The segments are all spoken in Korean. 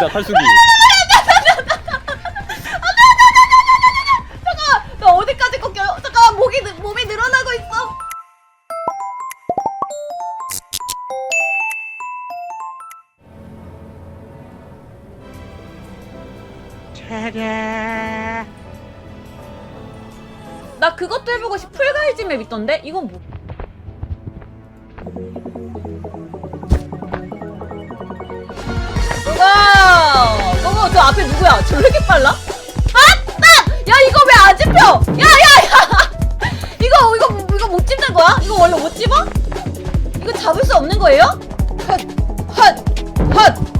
자 탈수기 잠깐 나 어디까지 꺾여요? 잠깐 목이 늘- 몸이 늘어나고 있어. 나 그것도 해보고 싶. 풀가이즈 맵 있던데 이건 뭐? 앞에 누구야? 저왜 이렇게 빨라? 아따! 야 이거 왜 안 집혀? 야야야! 이거 이거 이거 못 집는 거야? 이거 원래 못 집어? 이거 잡을 수 없는 거예요? 헛! 헛! 헛!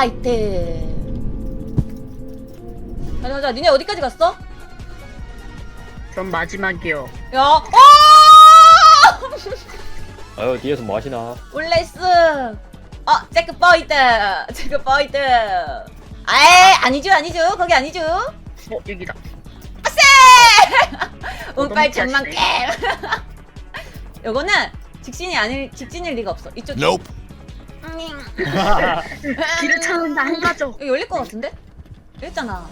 파이트. 가자 가자. 니네 어디까지 갔어? 전 마지막이요. 야. 어! 아유 뒤에서 뭐 하시나 올레스. 어, 체크 포인트. 체크 포인트. 아이, 아니죠, 아니죠. 거기 아니죠. 어 여기다. 아세! 운빨. 게임. 요거는 직진이 아닐 직진일 리가 없어. 이쪽. Nope. 길을 찾는다 한 가죠. 여기 열릴 것 같은데? 열렸잖아.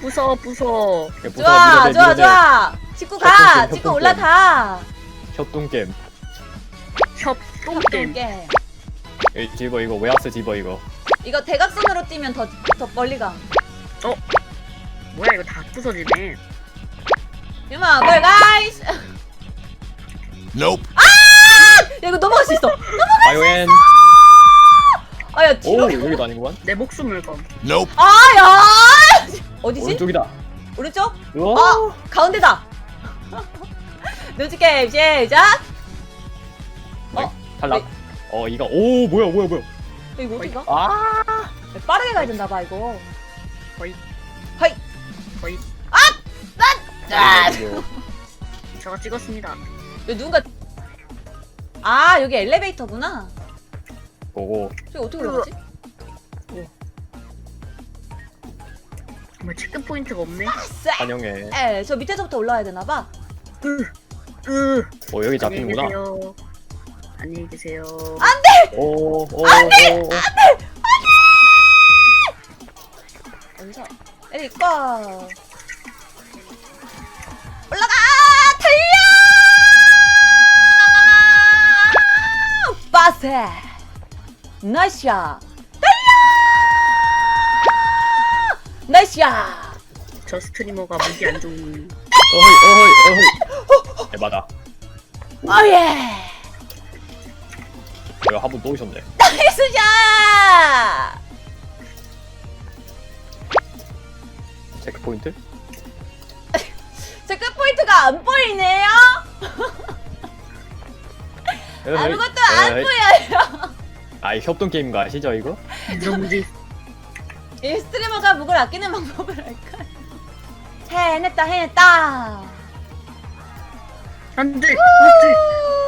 부서 부서. 부숴, 좋아, 밀어내, 좋아, 밀어내. 좋아. 찍고 가, 협동게임, 찍고 협동게임. 올라가. 협동게임 협동 게임. 게임. 이 집어 이거 웨하스 집어 이거 이거 대각선으로 뛰면 더, 더 멀리 가. 뭐야 이거 다 부서지네. 유마, 뭘 가이스. 야, Nope. 이거 넘어갈 수 있어. 바이오엔 아, 야, 뒤로. 오 여기도 아니구만 내 목숨을 건. Nope. 아, 야! 어디지? 오른쪽이다 오른쪽? 우와 아, 가운데다. 눈치 게임 시작. 어, 탈락 어 이거 오 뭐야 뭐야 뭐야 이거 어디 가? 아 빠르게 가야 된다 봐 이거. 거의 하이. 거의 아! 이거 제가 찍었습니다. 여기 누군가 아 여기 엘리베이터구나 보고. 저기 어떻게 올라가지? 정말 체크 포인트가 없네. 쎄! 환영해. 에, 저 밑에서부터 올라와야 되나봐. 으. 오 여기 잡히는구나. 계세요. 안녕히 계세요. 오오오 여기서. 내릴까 올라가! 달려! 빠세 나이스야 달려! 나이스야 저 스트리머가 목이 안 좋은. 어허이 어허이 어허이. 대박다. 오예. 이거 한번 또 오셨네. 나이스야 체크 포인트? 체크 포인트가 안 보이네요? 아무것도 안 보여요 아이 협동 게임 거 아시죠 이거 정지. 이 스트리머가 목을 아끼는 방법을 알까? 해냈다 해냈다 안돼 안돼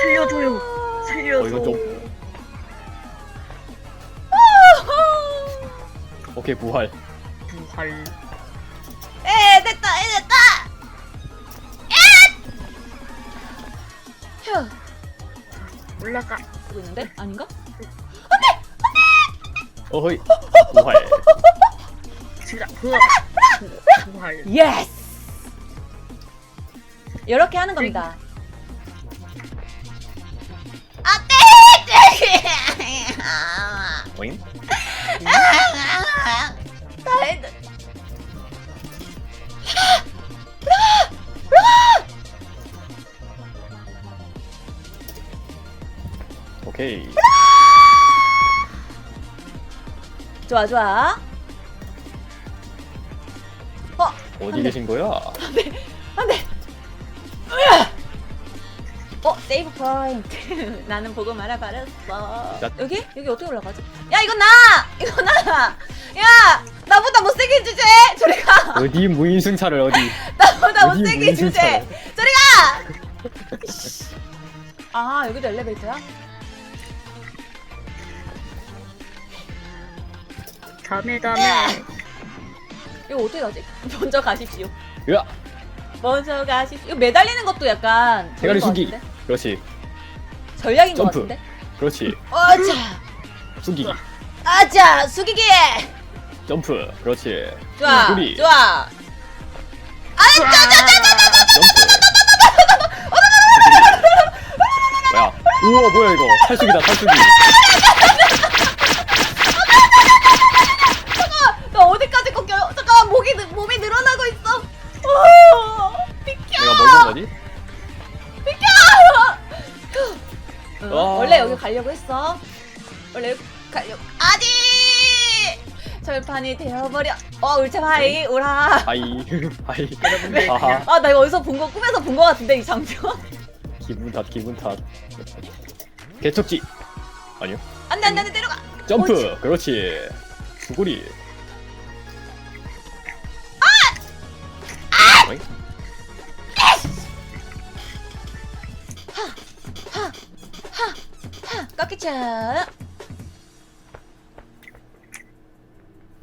살려줘요. 어 살려줘. 이거 좀 오케이 부활 부활. 에 됐다 해냈다 휴 올라가. 이거 있는데? 아닌가? 어허이 부활 진짜 부활. 부활. 예스 이렇게 하는 겁니다 오잉 다 했- 오케이 좋아 좋아 어, 어디 계신 거야? 안돼. 으아! 어, 세이브 포인트. 나는 보고 말아버렸어. 나- 여기? 여기 어떻게 올라가지? 야, 이건 나! 이건 나! 야! 나보다 못생긴 주제! 저리 가! 어디 무인승차를 어디? 나보다 어디 못생긴 주제! 무인승차를? 저리 가! 아, 여기도 엘리베이터야? 다음에 다음에 이거 어떻게 가지? 먼저 가십시오. 으아! 먼저 가십시오. 이거 매달리는 것도 약간 대가리 그런 것 숙이. 같은데? 그렇지. 전략인 것 점프. 같은데? 그렇지. 어자! 숙이기. 아자! 숙이기! 점프. 그렇지. 좋아! 소리. 좋아! 점프. 뭐야? 우와 뭐야 이거? 탈수기다 탈수기. 비켜. 응, 아. 원래 여기 가려고 했어. 원래 여기 가려고. 아니. 절판이 되어버려. 어 울체 하이 우라. 하이 하이. 여러분들 아하. 아 나 이거 어디서 본 거 꿈에서 본 거 같은데 이 장면. 기분 탓 기분 탓. 개척지. 아니요. 안 돼 안 돼 안 돼 내려가. 점프. 옳지. 그렇지. 수구리.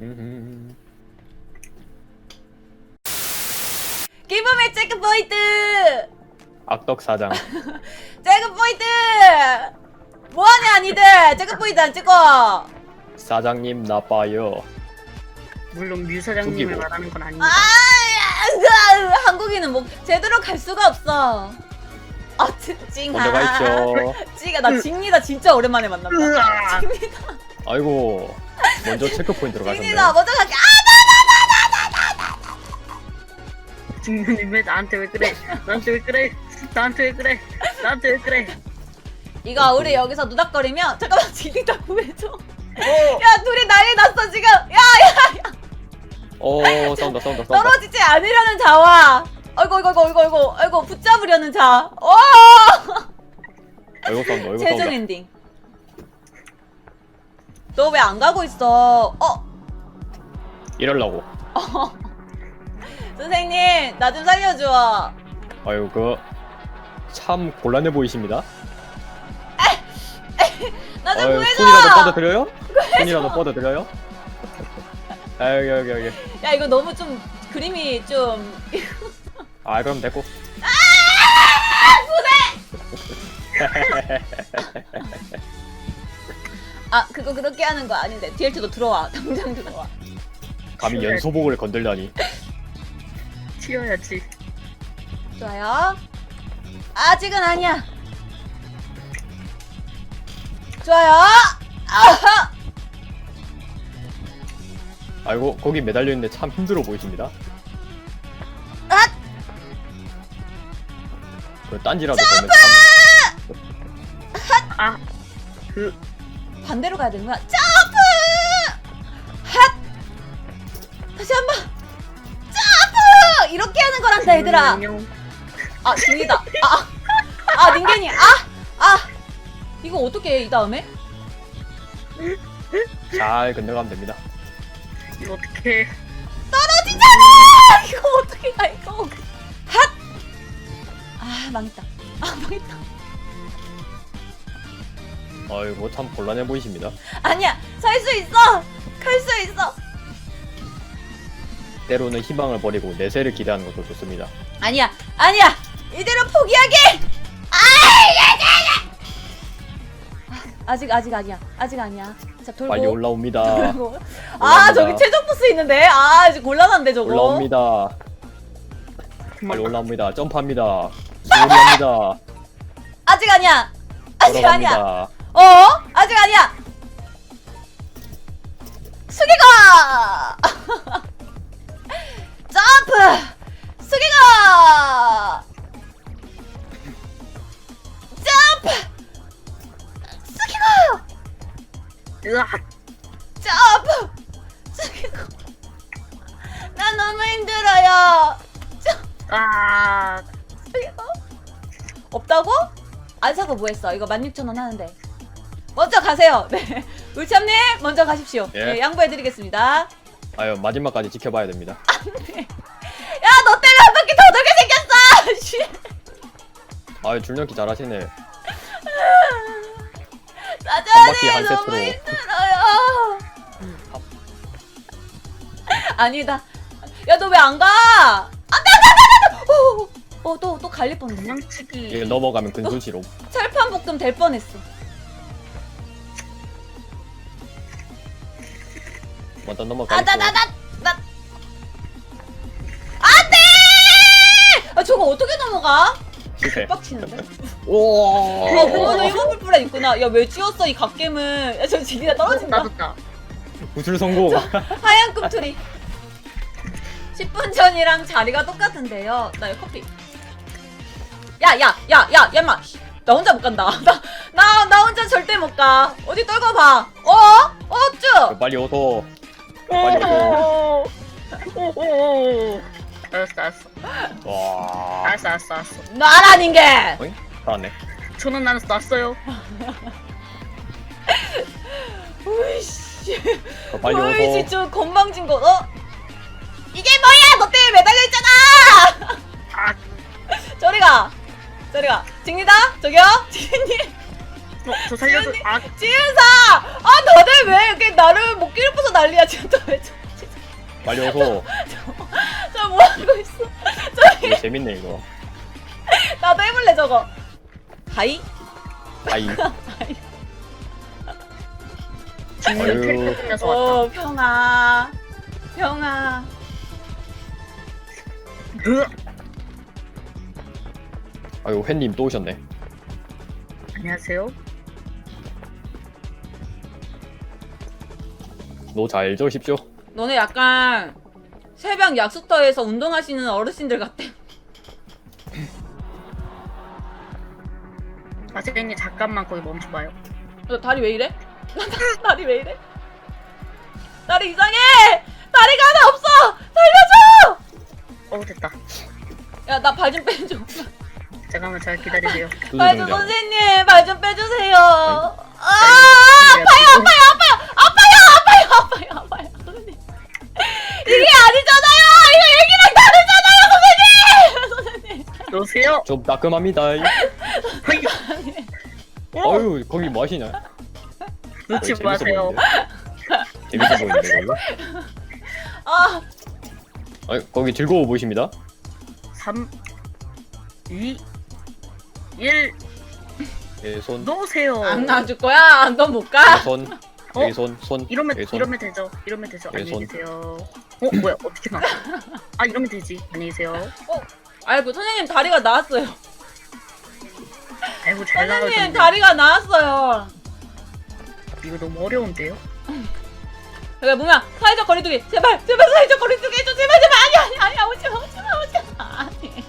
음흠. 기브미 체크 포인트. 악덕 사장. 체크 포인트. 뭐하냐 니들 체크 포인트 안 찍어. 사장님 나빠요. 물론 뮤 사장님을. 말하는 건 아닙니다. 아, 야, 한국인은 뭐 제대로 갈 수가 없어. 아, 찡아. 먼저 가 있죠. 찡아, 나 징니다 진짜 오랜만에 만난다. 으아! 징니다, 아이고. 먼저 체크 포인트로 가셨네. 징니다, 먼저 갈게. 아, 직면님 왜 나한테 왜 그래? 나한테 왜 그래? 나한테 왜 그래? 나한테 왜 그래? 이거 우리 여기서 누닥거리면 잠깐만 징니다 구해줘. 야, 둘이 난리 났어 지금. 야, 야, 야. 어 싸운다 싸운다 싸운다. 떨어지지 않으려는 자와. 아이고, 아이고, 아이고, 아이고, 아이고, 아이고, 붙잡으려는 자. 오! 아이고 싸운다 아이고 최종 싸운다. 엔딩. 너 왜 안 가고 있어? 어, 이럴라고. 선생님, 나 좀 살려줘. 아유 그. 참 곤란해 보이십니다. 나 좀 아유, 구해줘. 손이라도 뻗어드려요? 손이라도 뻗어드려요? 아 여기 여기 여기. 야, 이거 너무 좀 그림이 좀. 아 그럼 됐고. 아, 그거 그렇게 하는 거 아닌데. DLT도 들어와. 당장 들어와. 감히 연소복을 건들다니. 튀어야지. 좋아요. 아직은 아니야. 좋아요. 아하. 아이고 거기 매달려 있는데 참 힘들어 보이십니다. 그 딴지라도 참. 아, 그 반대로 가야 되는 거야. 점프! 핫! 다시 한 번. 점프! 이렇게 하는 거란다, 얘들아. 아, 중이다. 아, 아, 아, 닌겐이. 아, 아. 이거 어떻게 해, 이 다음에? 잘 건너가면 됩니다. 이거 어떻게? 떨어지잖아! 이거 어떻게 가, 이거. 핫! 아, 망했다. 아, 망했다. 아이고 참 곤란해 보이십니다. 아니야, 살 수 있어! 갈 수 있어! 때로는 희망을 버리고 내세를 기대하는 것도 좋습니다. 아니야, 아니야! 이대로 포기하게! 아, 아직, 아직 아니야. 아직 아니야. 자, 돌고. 빨리 올라옵니다. 돌고. 아, 올라옵니다. 저기 최종 보스 있는데? 아, 이제 곤란한데, 저거. 올라옵니다. 빨리. 올라옵니다. 점프합니다. 소리합니다. 아직 아니야! 아직 아니야! 걸어갑니다. 어? 아직 아니야! 숙이가! 안 사고 뭐 했어? 이거 16,000원 하는데. 먼저 가세요. 네. 울참님 먼저 가십시오. 예. 네, 양보해드리겠습니다. 아유 마지막까지 지켜봐야 됩니다. 야 너 때문에 한 바퀴 더 돌게 생겼어. 씨. 아유 줄넘기 잘하시네. 한 너무 세트로. 힘들어요. 아니다. 야 너 왜 안 가? 안 돼 안 돼 안돼. 어또 또 갈릴 뻔했어. 그냥치기 이게 넘어가면 근소시로. 철판 볶음 될 뻔했어. 먼저 넘어가. 아나 나 나 나. 안돼. 아 저거 어떻게 넘어가? 실패. 빡치는데. 오. 어 그거는 일본 풀플레 있구나. 야왜 지웠어 이 갓겜은? 야저 지리가 떨어진다. 나뒀다 구출 성공. 하얀 꿈틀이 10분 전이랑 자리가 똑같은데요 나 커피 야 야 야 야 야마 나 혼자 못 간다 나 나 나 혼자 절대 못 가 어디 떨궈봐 어? 어 쭈 빨리 오소. 빨리 오소. 오오오 알았어 알았어 와. 알았어 알았어 알았어 나라는 게 어이? 살았네. 저는 나는 놨어요 으이씨 어, 빨리 으이씨 오소. 저 건방진 거 어? 이게 뭐야 너 때문에 매달려 있잖아 아 저리 가 저리가 직니다? 저기요? 직님. 어, 저 살려줘. 지은이- 아. 지은사! 아 너네 왜 이렇게 나를 못 끼리고서 난리야? 지금 또왜 저, 빨리 오소. 저 뭐하고 있어? 저기. 이거 재밌네 이거. 나도 해볼래 저거. 아이. 아유. 끊겨서 왔다. 오 평아 평아 으 아유 팬님 또 오셨네. 안녕하세요 노 잘 저십시오. 너네 약간 새벽 약수터에서 운동하시는 어르신들 같아 아 선생님 잠깐만 거기 멈춰봐요 너 다리 왜 이래? 다리 왜 이래? 다리 이상해 다리가 하나 없어 살려줘 어 됐다 야 나 발 좀 빼줘 잠깐만 잘 기다리세요. 두두 발좀 등장. 선생님 발좀 빼주세요. 아 아파요 아파요 아파요. 아파요 아파요 아파요 선생님. 이게 아니잖아요. 이거 얘기랑 다르잖아요 선생님. 선생님. 여보세요? 좀 따끔합니다. 어? 아유 거기 뭐 하시냐? 놓지 마세요. 재밌어 보이는데 거기. 아. 아 거기 즐거워 보이십니다. 3 2 1 예, 손. 놓으세요. 안 놔줄 거야? 너못 가. 손. 어? 여기 손. 손. 이러면 여기 손. 이러면 되죠. 이러면 되죠. 네, 안녕히 손. 계세요. 어 뭐야? 어떻게 나 아 이러면 되지. 안녕히 계세요. 아이고 선생님 다리가 나왔어요. 아이고 잘 선생님 나가던데 다리가 나왔어요. 이거 너무 어려운데요? 그래 뭐야 사회적 거리두기. 제발 제발 사회적 거리두기 해줘. 제발 제발. 아니 아니 아니 오지마 오지마 오지마. 아니.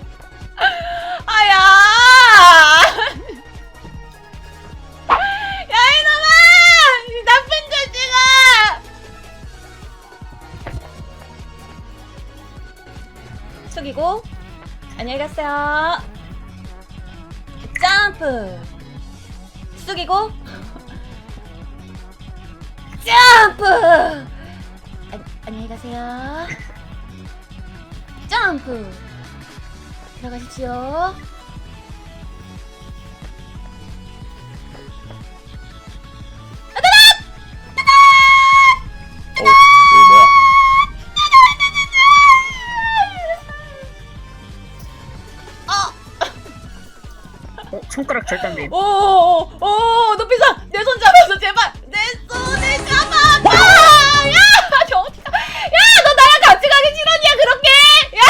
아야 야 이놈아 이 나쁜 자식아 숙이고 안녕히 가세요 점프 숙이고 점프! 안, 안녕히 가세요. 점프! 들어가십시오. 손가락 절단돼 오, 오, 오, 높이상! 내손 잡아서 제발! 내 손을 잡아봐! 야! 저 어떡하... 야! 너 나랑 같이 가기 싫었냐, 그렇게? 야!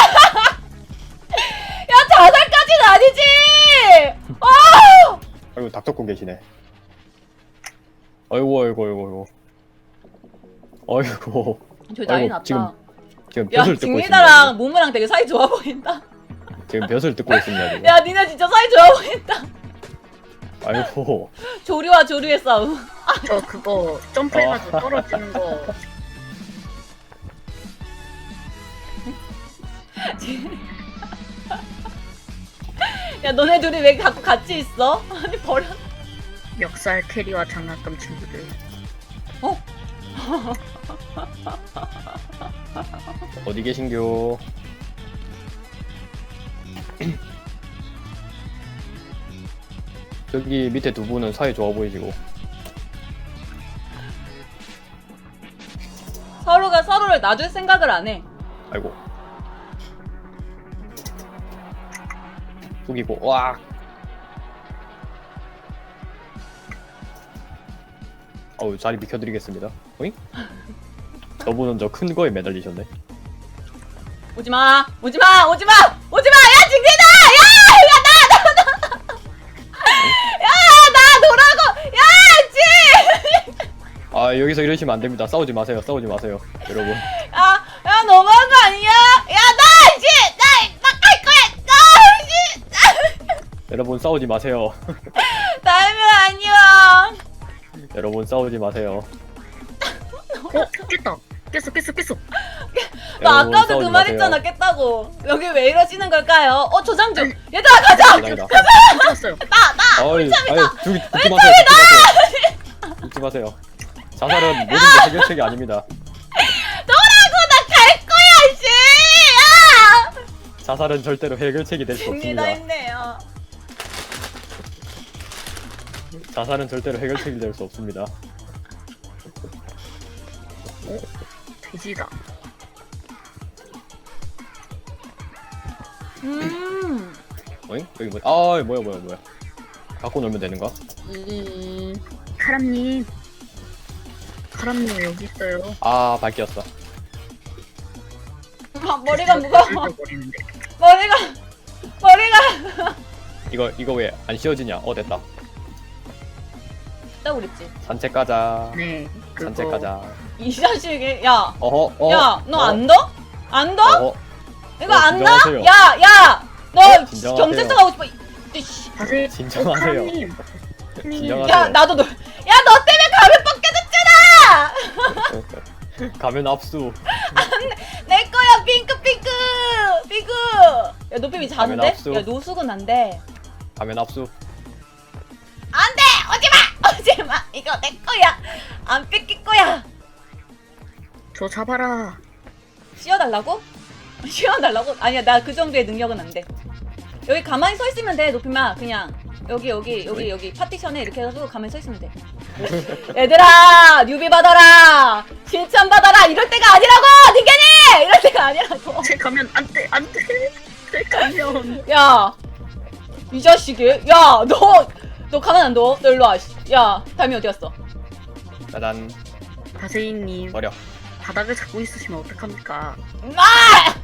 야, 자살까지는 아니지! 어! 아이고 닥터꾼 계시네. 아이고 아이고 아이고 아이고. 아이고. 저 난리 아이고, 났다. 지금 지금 야, 벼슬 뜯고 있습니다. 직리다랑 모모랑 되게 사이 좋아 보인다. 지금 벼슬 뜯고 있습니다. 지금. 야, 니네 진짜 사이 좋아 보인다. 아이고. 조류와 조류의 싸움. 저 그거 점프해가지고 떨어지는 거. 야 너네 둘이 왜 자꾸 같이 있어? 아니 버려. 멱살 캐리와 장난감 친구들. 어? 어디 계신겨? 저기 밑에 두 분은 사이 좋아 보이시고 서로가 서로를 놔줄 생각을 안 해. 아이고 숙이고 와 어우 자리 비켜드리겠습니다 어잉? 저분은 저 큰 거에 매달리셨네 오지 마, 오지 마, 오지 마, 오지 마. 여기서 이러시면 안 됩니다 싸우지 마세요 싸우지 마세요 여러분 야, 야 너무한 거 아니야? 야, 나 이제 나나갈 거야. 나 이제 여러분 싸우지 마세요 나면 아니야. 여러분 싸우지 마세요 어 깼다. 깼어 깼어 깼어. 나 여러분, 아까도 싸우지 그말 마세요. 했잖아 깼다고. 여기 왜 이러시는 걸까요? 어 조장주. 얘들아 가자. 나 나. 어이, 아이, 죽지 마세요. 죽지 마세요. 죽지 마세요. 자살은 모든 게 해결책이 아닙니다. 너라고 나 갈 거야 씨. 야. 자살은 절대로 해결책이 될 수 없습니다. 했네요. 자살은 절대로 해결책이 될 수 없습니다. 돼지다. 음. 어잉? 여기 뭐? 아, 뭐야, 뭐야, 뭐야? 갖고 놀면 되는가? 이 카람님. 카람님 왜 여기 있어요? 아, 밝혔어. 아, 머리가 무거워. 버리는데. 머리가 머리가. 이거, 이거 왜 안 씌워지냐? 어, 됐다. 딱 그랬지. 산책 가자. 네. 그거. 산책 가자. 이 자식이 야. 어허, 어. 야, 너 어, 안 더? 안 더? 어허, 이거 어, 안 더? 진정하세요. 야, 야. 너 어, 진정하세요. 경찰서 가고 싶어. 이- 이 씨. 다들 진정하세요. 어. 진정하세요. 야, 나도 너. 야, 너 때문에 가면 벗겨졌잖아. 가면 압수. 내 거야, 핑크 핑크. 핑크. 야, 가면 자는데? 압수. 야, 노숙은 안 돼. 가면 압수. 안 돼! 오지 마! 오지 마! 이거 내 거야! 안 뺏길 거야! 저 잡아라. 씌워달라고? 씌워달라고? 아니야, 나 그 정도의 능력은 안 돼. 여기 가만히 서 있으면 돼, 높이마. 그냥. 여기, 여기, 여기, 여기. 파티션에 이렇게 해가지고 가만히 서 있으면 돼. 얘들아! 뉴비 받아라! 칭찬 받아라! 이럴 때가 아니라고! 닌게니! 이럴 때가 아니라고! 제 가면 안 돼, 안 돼. 제 가면. 야! 이 자식이? 야! 너! 너 가만 안 둬? 너 일로 와. 씨. 야, 담이 어디 갔어? 짜잔. 다세이님 버려. 바닥을 잡고 있으시면 어떡합니까? 아!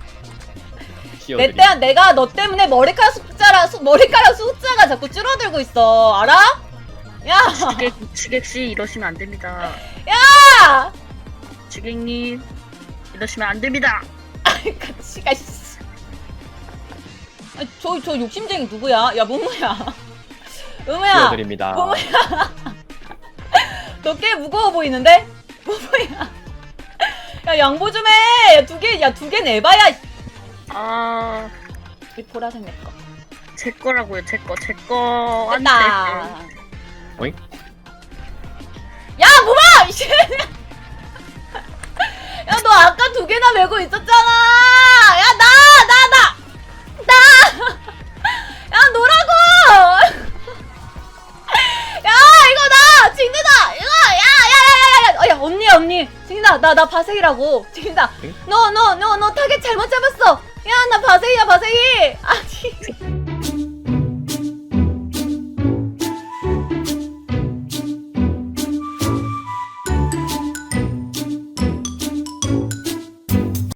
내 씌워드리. 때 내가 너 때문에 머리카락 숫자라 수, 머리카락 숫자가 자꾸 줄어들고 있어 알아? 야! 지객, 지객씨 이러시면 안 됩니다. 야! 지객님 이러시면 안 됩니다. 아이 같이 가 씨. 아, 저, 저 욕심쟁이 누구야? 야 무무야 무무야 씌워드립니다. 무무야 너 꽤 무거워 보이는데? 무무야 야 양보 좀 해 두 개 야 두 개 내봐야 아, 이 보라색 내 거 제 거라고요, 제 거, 제 거. 안 됐다 돼. 어잉? 야 무마! 이씨. 야 너 아까 두 개나 메고 있었잖아. 야 나 나 나 나. 야 노라고. 야 이거 나 진이다. 이거 야 야 야 야야. 야 언니 언니 진이다 나 나 바세이라고 진이다. 응? 너 너 너 너 타겟 잘못 잡았어. 야 나 바세이야 바세이. 아니.